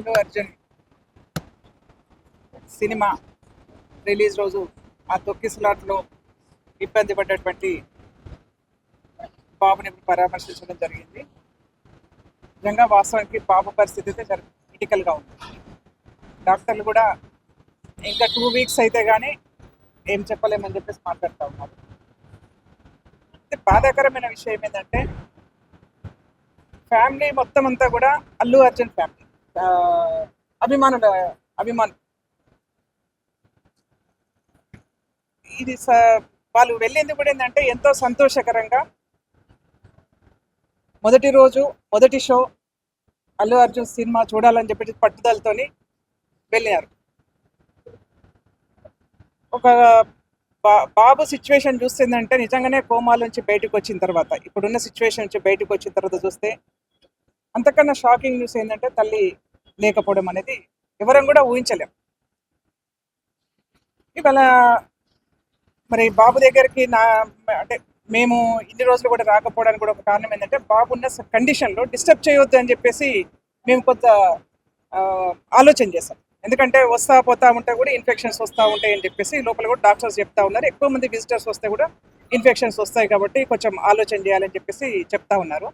Allu Arjun cinema release రోజు ఆ తొక్కిసలాట్లో ఇబ్బంది పడ్డటువంటి బాబుని పరామర్శించడం జరిగింది. నిజంగా వాస్తవానికి బాబు పరిస్థితి అయితే జరి క్రిటికల్గా ఉంది. డాక్టర్లు కూడా ఇంకా టూ వీక్స్ అయితే కానీ ఏం చెప్పలేమని చెప్పేసి మాట్లాడుతూ ఉన్నారు. అయితే బాధాకరమైన విషయం ఏంటంటే ఫ్యామిలీ మొత్తం అంతా కూడా అల్లు అర్జున్ ఫ్యామిలీ. అభిమానుల అభిమాన్ ఇది వాళ్ళు వెళ్ళింది కూడా ఏంటంటే ఎంతో సంతోషకరంగా. మొదటి రోజు మొదటి షో అల్లు అర్జున్ సినిమా చూడాలని చెప్పి పట్టుదలతోని వెళ్ళారు ఒక బా- బాబు సిచ్యువేషన్ చూస్తుందంటే నిజంగానే కోమాల నుంచి బయటకు వచ్చిన తర్వాత ఇప్పుడున్న సిచ్యువేషన్ నుంచి బయటకు వచ్చిన తర్వాత చూస్తే అంతకన్నా షాకింగ్ న్యూస్ ఏంటంటే తల్లి లేకపోవడం అనేది ఎవరం కూడా ఊహించలేం. ఇవాళ మరి బాబు దగ్గరికి నా అంటే మేము ఇన్ని రోజులు కూడా రాకపోవడానికి కూడా ఒక కారణం ఏంటంటే బాబు ఉన్న కండిషన్లో డిస్టర్బ్ చేయొద్దు అని చెప్పేసి మేము కొంత ఆలోచన చేస్తాం ఎందుకంటే వస్తా పోతా ఉంటే కూడా ఇన్ఫెక్షన్స్ వస్తూ ఉంటాయి అని చెప్పేసి లోపల కూడా డాక్టర్స్ చెప్తా ఉన్నారు. ఎక్కువ మంది విజిటర్స్ వస్తే కూడా ఇన్ఫెక్షన్స్ వస్తాయి కాబట్టి కొంచెం ఆలోచన చేయాలని చెప్పేసి చెప్తా ఉన్నారు.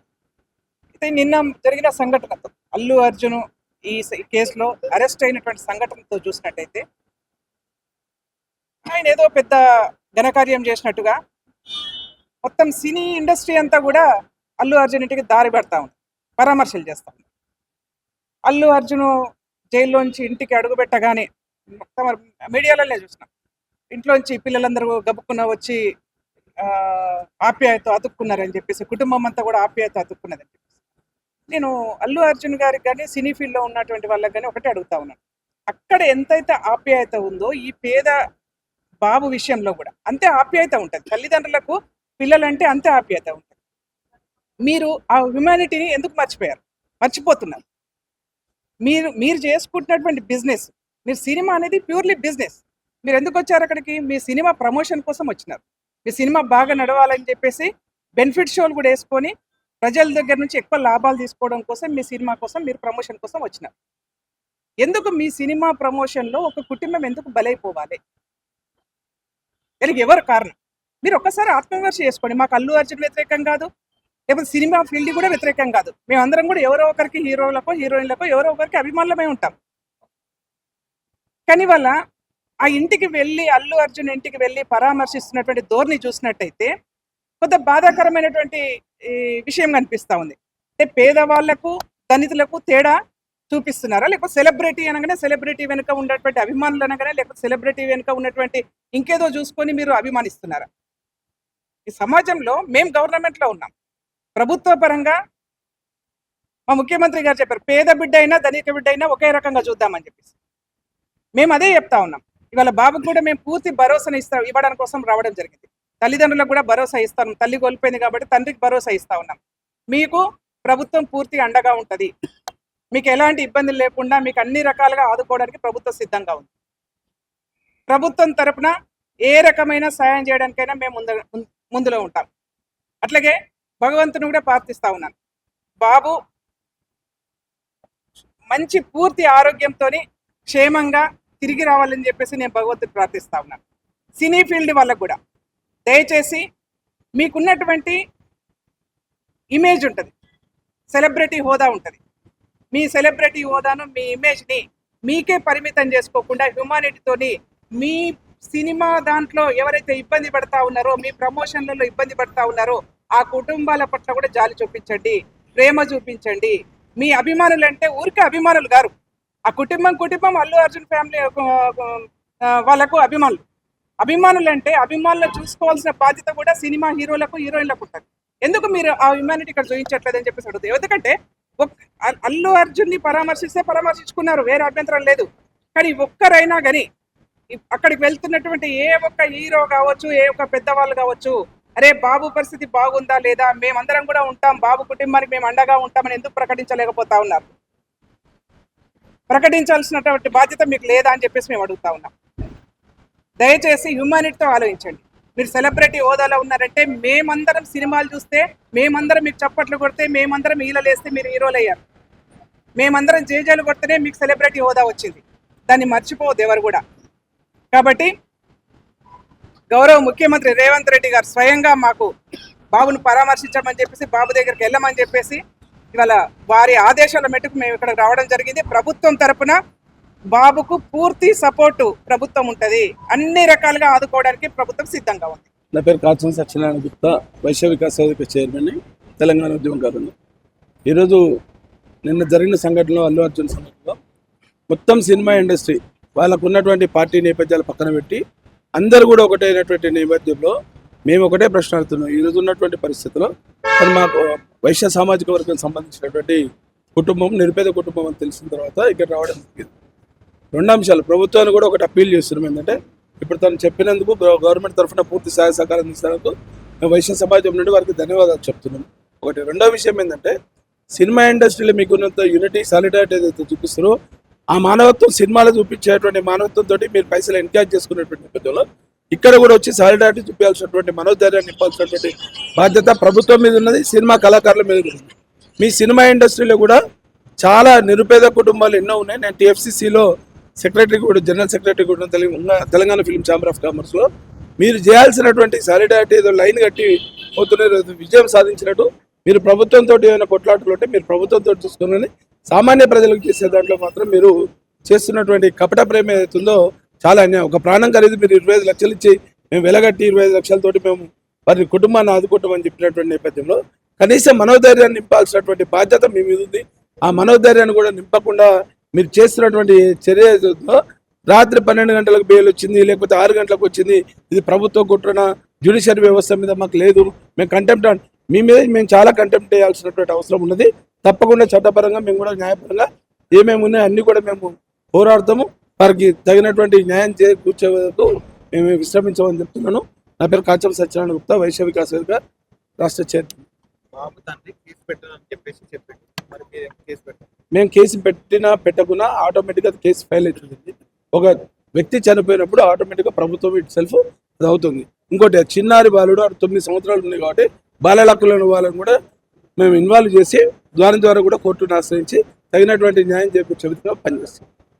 అయితే నిన్న జరిగిన సంఘటనతో అల్లు అర్జున్ ఈ కేసులో అరెస్ట్ అయినటువంటి సంఘటనతో చూసినట్టయితే ఆయన ఏదో పెద్ద ఘనకార్యం చేసినట్టుగా మొత్తం సినీ ఇండస్ట్రీ అంతా కూడా అల్లు అర్జున్ ఇంటికి దారి పెడతా ఉంది పరామర్శలు చేస్తా ఉంది. అల్లు అర్జున్ జైల్లోంచి ఇంటికి అడుగు పెట్టగానే మొత్తం మీడియాలలో చూసినాం. ఇంట్లోంచి పిల్లలందరూ గబుక్కున్న వచ్చి ఆప్యాయత అతుక్కున్నారని చెప్పేసి కుటుంబం అంతా కూడా ఆప్యాయత అతుక్కున్నదని నేను అల్లు అర్జున్ గారికి కానీ సినీ ఫీల్డ్లో ఉన్నటువంటి వాళ్ళకి కానీ ఒకటి అడుగుతా ఉన్నాను. అక్కడ ఎంతైతే ఆప్యాయత ఉందో ఈ పేద బాబు విషయంలో కూడా అంతే ఆప్యాయత ఉంటుంది. తల్లిదండ్రులకు పిల్లలంటే అంతే ఆప్యాయత ఉంటుంది. మీరు ఆ హ్యుమానిటీని ఎందుకు మర్చిపోయారు? మర్చిపోతున్నారు. మీరు మీరు చేసుకుంటున్నటువంటి బిజినెస్ మీరు సినిమా అనేది ప్యూర్లీ బిజినెస్. మీరు ఎందుకు వచ్చారు అక్కడికి? మీ సినిమా ప్రమోషన్ కోసం వచ్చినారు. మీ సినిమా బాగా నడవాలని చెప్పేసి బెనిఫిట్ షోలు కూడా వేసుకొని ప్రజల దగ్గర నుంచి ఎక్కువ లాభాలు తీసుకోవడం కోసం మీ సినిమా కోసం మీరు ప్రమోషన్ కోసం వచ్చినారు. ఎందుకు మీ సినిమా ప్రమోషన్లో ఒక కుటుంబం ఎందుకు బలైపోవాలి? దానికి ఎవరు కారణం? మీరు ఒక్కసారి ఆత్మవిమర్శ చేసుకోండి. మాకు అల్లు అర్జున్ వ్యతిరేకం కాదు. లేకపోతే సినిమా ఫీల్డ్ కూడా వ్యతిరేకం కాదు. మేమందరం కూడా ఎవరో ఒకరికి హీరోలకో హీరోయిన్లకో ఎవరో ఒకరికి అభిమానులమై ఉంటాం. కానీ వాళ్ళ ఆ ఇంటికి వెళ్ళి అల్లు అర్జున్ ఇంటికి వెళ్ళి పరామర్శిస్తున్నటువంటి ధోరణి చూసినట్టయితే కొంత బాధాకరమైనటువంటి విషయం కనిపిస్తా ఉంది. అంటే పేదవాళ్ళకు దళితులకు తేడా చూపిస్తున్నారా? లేకపోతే సెలబ్రిటీ అనగానే సెలబ్రిటీ వెనుక ఉన్నటువంటి అభిమానులు అనగానే లేకపోతే సెలబ్రిటీ వెనుక ఉన్నటువంటి ఇంకేదో చూసుకొని మీరు అభిమానిస్తున్నారా? ఈ సమాజంలో మేము గవర్నమెంట్లో ఉన్నాం. ప్రభుత్వ పరంగా మా ముఖ్యమంత్రి గారు చెప్పారు పేద బిడ్డ అయినా ధనిక బిడ్డ అయినా ఒకే రకంగా చూద్దామని చెప్పేసి. మేము అదే చెప్తా ఉన్నాం. ఇవాళ బాబుకు కూడా మేము పూర్తి భరోసాను ఇస్తాం ఇవ్వడానికి కోసం రావడం జరిగింది. తల్లిదండ్రులకు కూడా భరోసా ఇస్తాం తల్లి కోల్పోయింది కాబట్టి తండ్రికి భరోసా ఇస్తా ఉన్నాం. మీకు ప్రభుత్వం పూర్తి అండగా ఉంటుంది. మీకు ఎలాంటి ఇబ్బందులు లేకుండా మీకు అన్ని రకాలుగా ఆదుకోవడానికి ప్రభుత్వం సిద్ధంగా ఉంది. ప్రభుత్వం తరపున ఏ రకమైన సాయం చేయడానికైనా మేము ముందు ముందు- ముందులో ఉంటాం. అట్లాగే భగవంతుని కూడా ప్రార్థిస్తా ఉన్నాను బాబు మంచి పూర్తి ఆరోగ్యంతో క్షేమంగా తిరిగి రావాలని చెప్పేసి నేను భగవంతుని ప్రార్థిస్తా ఉన్నాను. సినీ ఫీల్డ్ వాళ్ళకు కూడా. దయచేసి మీకున్నటువంటి ఇమేజ్ ఉంటుంది. సెలబ్రిటీ హోదా ఉంటుంది. మీ సెలబ్రిటీ హోదాను మీ ఇమేజ్ని మీకే పరిమితం చేసుకోకుండా హ్యుమానిటీతోని మీ సినిమా దాంట్లో ఎవరైతే ఇబ్బంది పడతా ఉన్నారో మీ ప్రమోషన్లలో ఇబ్బంది పడతా ఉన్నారో ఆ కుటుంబాల పట్ల కూడా జాలి చూపించండి ప్రేమ చూపించండి. మీ అభిమానులు అంటే ఊరికే అభిమానులు గారు ఆ కుటుంబం కుటుంబం అల్లు అర్జున్ ఫ్యామిలీ వాళ్ళకు అభిమానులు. అభిమానులు అంటే అభిమానులు చూసుకోవాల్సిన బాధ్యత కూడా సినిమా హీరోలకు హీరోయిన్లకు ఉంటుంది. ఎందుకు మీరు ఆ హ్యుమానిటీ ఇక్కడ చూపించట్లేదని చెప్పేసి అడుగుతుంది ఎందుకంటే ఒక్- అల్లు అర్జున్ని పరామర్శిస్తే పరామర్శించుకున్నారు వేరే అభ్యంతరం లేదు. కానీ ఒక్కరైనా కానీ అక్కడికి వెళ్తున్నటువంటి ఏ ఒక్క హీరో కావచ్చు ఏ ఒక్క పెద్దవాళ్ళు కావచ్చు అరే బాబు పరిస్థితి బాగుందా లేదా మేమందరం కూడా ఉంటాం బాబు కుటుంబానికి మేము అండగా ఉంటామని ఎందుకు ప్రకటించలేకపోతా ఉన్నారు? ప్రకటించాల్సినటువంటి బాధ్యత మీకు లేదా అని చెప్పేసి మేము అడుగుతా ఉన్నాం. దయచేసి హ్యూమానిటీతో ఆలోచించండి. మీరు సెలబ్రిటీ హోదాలో ఉన్నారంటే మేమందరం సినిమాలు చూస్తే మేమందరం మీకు చప్పట్లు కొడితే మేమందరం ఈలలేస్తే మీరు హీరోలు అయ్యారు. మేమందరం జేజేలు కొడితేనే మీకు సెలబ్రిటీ హోదా వచ్చింది. దాన్ని మర్చిపోవద్దు ఎవరు కూడా. కాబట్టి గౌరవ ముఖ్యమంత్రి రేవంత్ రెడ్డి గారు స్వయంగా మాకు బాబును పరామర్శించమని చెప్పేసి బాబు దగ్గరికి వెళ్ళమని చెప్పేసి ఇవాళ వారి ఆదేశాల మెట్టుకు మేము ఇక్కడ రావడం జరిగింది. ప్రభుత్వం తరపున బాబుకు పూర్తి సపోర్టు ప్రభుత్వం ఉంటుంది. అన్ని రకాలుగా ఆదుకోవడానికి ప్రభుత్వం సిద్ధంగా ఉంది. నా పేరు కాచం సత్యనారాయణ గుప్తా వైశ్య వికాస్ వేదిక చైర్మన్ తెలంగాణ ఉద్యమకారులు ఈరోజు నిన్న జరిగిన సంఘటనలో అల్లు అర్జున్ సంఘటనలో మొత్తం సినిమా ఇండస్ట్రీ వాళ్ళకు ఉన్నటువంటి పార్టీ నేపథ్యాలు పక్కన పెట్టి అందరూ కూడా ఒకటైనటువంటి నేపథ్యంలో మేము ఒకటే ప్రశ్న అడుగుతున్నాం. ఈరోజు ఉన్నటువంటి పరిస్థితుల్లో మరి మాకు వైశ్య సామాజిక వర్గం సంబంధించినటువంటి కుటుంబం నిరుపేద కుటుంబం అని తెలిసిన తర్వాత ఇక్కడ రావడం జరిగింది. రెండు అంశాలు ప్రభుత్వాన్ని కూడా ఒకటి అప్పీల్ చేస్తున్నాం ఏంటంటే ఇప్పుడు తను చెప్పినందుకు గవర్నమెంట్ తరఫున పూర్తి సహాయ సహకారం అందిస్తున్నందుకు మేము వైశ్య సమాజం నుండి వారికి ధన్యవాదాలు చెప్తున్నాం. ఒకటి. రెండో విషయం ఏంటంటే సినిమా ఇండస్ట్రీలో మీకున్నంత యూనిటీ సాలిడారిటీ ఏదైతే చూపిస్తారో ఆ మానవత్వం సినిమాలో చూపించేటువంటి మానవత్వంతో మీరు పైసలు ఎన్కరేజ్ చేసుకునేటువంటి నేపథ్యంలో ఇక్కడ కూడా వచ్చి సాలిడారిటీ చూపించాల్సినటువంటి మనోధైర్యాన్ని నింపాల్సినటువంటి బాధ్యత ప్రభుత్వం మీద ఉన్నది సినిమా కళాకారుల మీద ఉన్నది. ఉంది మీ సినిమా ఇండస్ట్రీలో కూడా చాలా నిరుపేద కుటుంబాలు ఎన్నో ఉన్నాయి. నేను టీఎఫ్సిసిలో సెక్రటరీ కూడా జనరల్ సెక్రటరీ కూడా Telangana Telangana film chamber of కామర్స్లో మీరు చేయాల్సినటువంటి సాలిడారిటీ ఏదో లైన్ కట్టి పోతున్నారు విజయం సాధించినట్టు మీరు ప్రభుత్వంతో ఏమైనా కొట్లాటలు ఉంటే మీరు ప్రభుత్వంతో చూసుకుని సామాన్య ప్రజలకు చేసే దాంట్లో మాత్రం మీరు చేస్తున్నటువంటి కపట ప్రేమ ఏదైతుందో చాలా అన్యాయం. ఒక ప్రాణం ఖరీదు మీరు ఇరవై ఐదు లక్షలు ఇచ్చి మేము వెలగట్టి ఇరవై ఐదు లక్షలతోటి మేము వారి కుటుంబాన్ని ఆదుకుంటామని చెప్పినటువంటి నేపథ్యంలో కనీసం మనోధైర్యాన్ని నింపాల్సినటువంటి బాధ్యత మీ మీద ఉంది. ఆ మనోధైర్యాన్ని కూడా నింపకుండా మీరు చేస్తున్నటువంటి చర్య రాత్రి పన్నెండు గంటలకు బెయిల్ వచ్చింది లేకపోతే ఆరు గంటలకు వచ్చింది ఇది ప్రభుత్వ కుట్రన? జ్యుడిషియరీ వ్యవస్థ మీద మాకు లేదు. మేము కంటెంప్ట్ మీ మీద మేము చాలా కంటెంప్ట్ చేయాల్సినటువంటి అవసరం ఉన్నది. తప్పకుండా చట్టపరంగా మేము కూడా న్యాయపరంగా ఏమేమి ఉన్నాయో అన్ని కూడా మేము పోరాడతాము. వారికి తగినటువంటి న్యాయం చేకూర్చే వరకు మేము విశ్రమించమని చెప్తున్నాను. నా పేరు కాచం సత్యనారాయణ గుప్తా వైశ్య వికాస్ వేదిక రాష్ట్ర చైర్మన్. బాబు తండ్రి కేసు పెట్టాలని చెప్పేసి చెప్పాడు. మేము కేసు పెట్టినా పెట్టకున్నా ఆటోమేటిక్గా కేసు ఫైల్ అవుతుంది. ఒక వ్యక్తి చనిపోయినప్పుడు ఆటోమేటిక్గా ప్రభుత్వం ఇట్ సెల్ఫ్ అది అవుతుంది. ఇంకోటి చిన్నారి బాలుడు తొమ్మిది సంవత్సరాలు ఉంది కాబట్టి బాలల హక్కులను వాళ్ళని కూడా మేము ఇన్వాల్వ్ చేసి ద్వారం ద్వారా కూడా కోర్టును ఆశ్రయించి తగినటువంటి న్యాయం చేకూర్చే విధంగా పనిచేస్తాం.